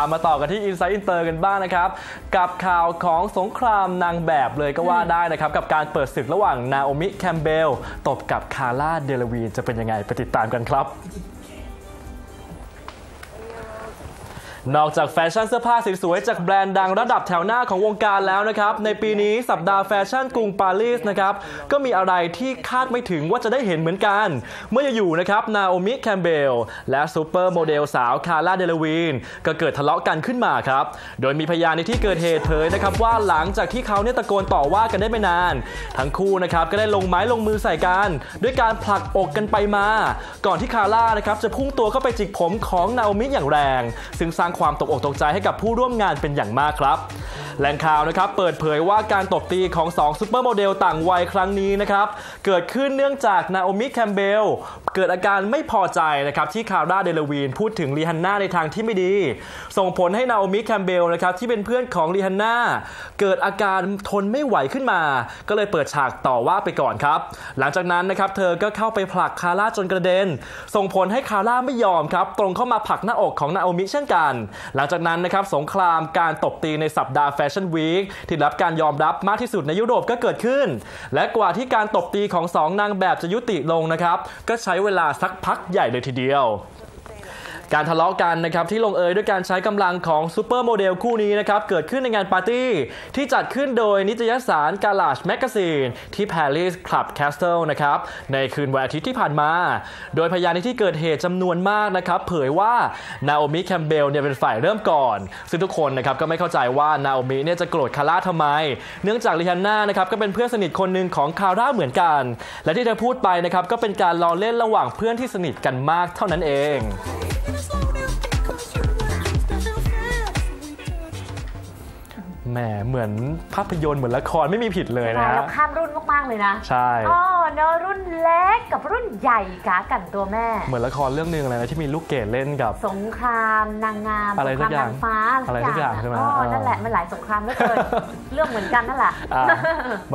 ามมาต่อกันที่ Inside Inter กันบ้างนะครับ กับข่าวของสงครามนางแบบเลยก็ว่าได้นะครับ กับการเปิดศึกระหว่างนาโอมิแคมเบลตบกับคาร่าเดลวีนจะเป็นยังไงไปติดตามกันครับ นอกจากแฟชั่นเสื้อผ้าสวยๆจากแบรนด์ดังระดับแถวหน้าของวงการแล้วนะครับ ในปีนี้สัปดาห์แฟชั่นกรุงปารีสนะครับ ก็มีอะไรที่คาดไม่ถึงว่าจะได้เห็นเหมือนกัน เมื่ออยู่นะครับนาโอมิแคมเบลและซูเปอร์โมเดลสาวคาร่าเดลวีนก็เกิดทะเลาะกันขึ้นมาครับ โดยมีพยานในที่เกิดเหตุเผยนะครับว่าหลังจากที่เขาเนี่ยตะโกนต่อว่ากันได้ไม่นาน ทั้งคู่นะครับก็ได้ลงไม้ลงมือใส่กันด้วยการผลักอกกันไปมา ก่อนที่คาร่านะครับจะพุ่งตัวเข้าไปจิกผมของนาโอมิอย่างแรง ซึ่งสร้างความตกอกตกใจให้กับผู้ร่วมงานเป็นอย่างมากครับ แหล่งข่าวนะครับเปิดเผยว่าการตบตีของ2ซูเปอร์โมเดลต่างวัยครั้งนี้นะครับเกิดขึ้นเนื่องจากนาโอมิแคมเบลเกิดอาการไม่พอใจนะครับที่คาร่าเดลวีนพูดถึงลีฮันน่าในทางที่ไม่ดี ส่งผลให้นาโอมิแคมเบลนะครับที่เป็นเพื่อนของลีฮันน่าเกิดอาการทนไม่ไหวขึ้นมา ก็เลยเปิดฉากต่อว่าไปก่อนครับ หลังจากนั้นนะครับเธอก็เข้าไปผลักคาร่าจนกระเด็น ส่งผลให้คาร่าไม่ยอมครับตรงเข้ามาผลักหน้าอกของนาโอมิเช่นกัน หลังจากนั้นนะครับสงครามการตบตีในสัปดาห์แฟชั่นวีคที่รับการยอมรับมากที่สุดในยุโรปก็เกิดขึ้น และกว่าที่การตบตีของสองนางแบบจะยุติลงนะครับ ก็ใช้เวลาสักพักใหญ่เลยทีเดียว การทะเลาะกันนะครับที่ลงเอยด้วยการใช้กำลังของซูเปอร์โมเดลคู่นี้นะครับเกิดขึ้นในงานปาร์ตี้ ที่จัดขึ้นโดยนิตยสารกาลาชแมกกาซีนที่ Paris Club Castle นะครับในคืนวันอาทิตย์ที่ผ่านมา โดยพยานในที่เกิดเหตุจำนวนมากนะครับเผยว่านาโอมิแคมเบลเนี่ยเป็นฝ่ายเริ่มก่อน ซึ่งทุกคนนะครับก็ไม่เข้าใจว่านาโอมิเนี่ยจะโกรธคาร่าทำไม เนื่องจากลิฮันน่านะครับก็เป็นเพื่อนสนิทคนหนึ่งของคาร่าเหมือนกัน และที่เธอพูดไปนะครับก็เป็นการล้อเล่นระหว่างเพื่อนที่สนิทกันมากเท่านั้นเอง แหมเหมือนภาพยนตร์เหมือนละครไม่มีผิดเลยใช่นะแล้ฮะวข้ามรุ่นมาก ๆ เลยนะ ใช่อ๋อเนอะรุ่นเล็กกับรุ่นใหญ่กากันตัวแม่ เหมือนละครเรื่องหนึ่งอะไรนะที่มีลูกเกดเล่นกับ สงครามนางงามอะไรสงครามสักอย่างนางฟ้าอะไรสักอย่างใช่ไหมอ๋อเออนั่นแหละมันหลายสงครามเหลือเกินเรื่องเหมือนกันนั่นแหละอะมา